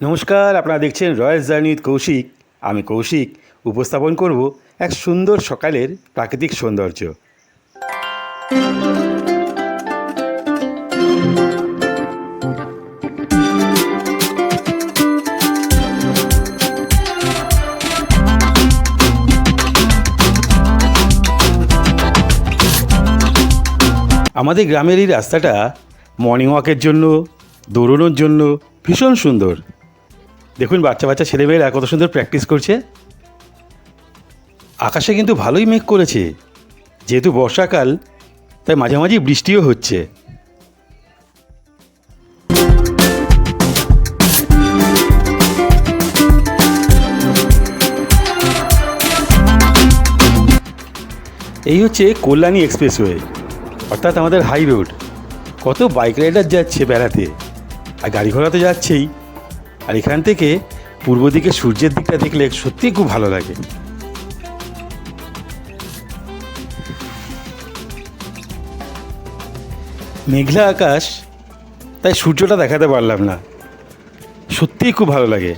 নমস্কার, আপনারা দেখছেন রয়্যাল জার্নি উইথ কৌশিক। আমি কৌশিক, উপস্থাপন করব এক সুন্দর সকালের প্রাকৃতিক সৌন্দর্য। আমাদের গ্রামের এই রাস্তাটা মর্নিং ওয়াকের জন্য, দৌড়নোর জন্য ভীষণ সুন্দর। দেখুন, বাচ্চা বাচ্চা ছেলেমেয়েরা কত সুন্দর প্র্যাকটিস করছে। আকাশে কিন্তু ভালোই মেঘ করেছে। যেহেতু বর্ষাকাল, তাই মাঝামাঝি বৃষ্টিও হচ্ছে। এই হচ্ছে কল্যাণী এক্সপ্রেসওয়ে অর্থাৎ আমাদের হাই রোড কত বাইক রাইডার যাচ্ছে বেড়াতে, আর গাড়ি ঘোড়া তো যাচ্ছেই। আর এখান থেকে পূর্ব দিকে সূর্যের দিকটা দেখলে সত্যিই খুব ভালো লাগে। মেঘলা আকাশ, তাই সূর্যটা দেখাতে পারলাম না। সত্যিই খুব ভালো লাগে।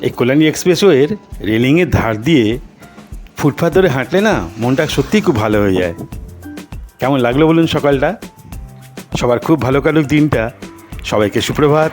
এই কল্যাণী এক্সপ্রেসওয়ের রেলিংয়ের ধার দিয়ে ফুটপাথ ধরে হাঁটলে না মনটা সত্যিই খুব ভালো হয়ে যায়। কেমন লাগল বলুন সকালটা? সবার খুব ভালো কাটুক দিনটা। সবাইকে সুপ্রভাত।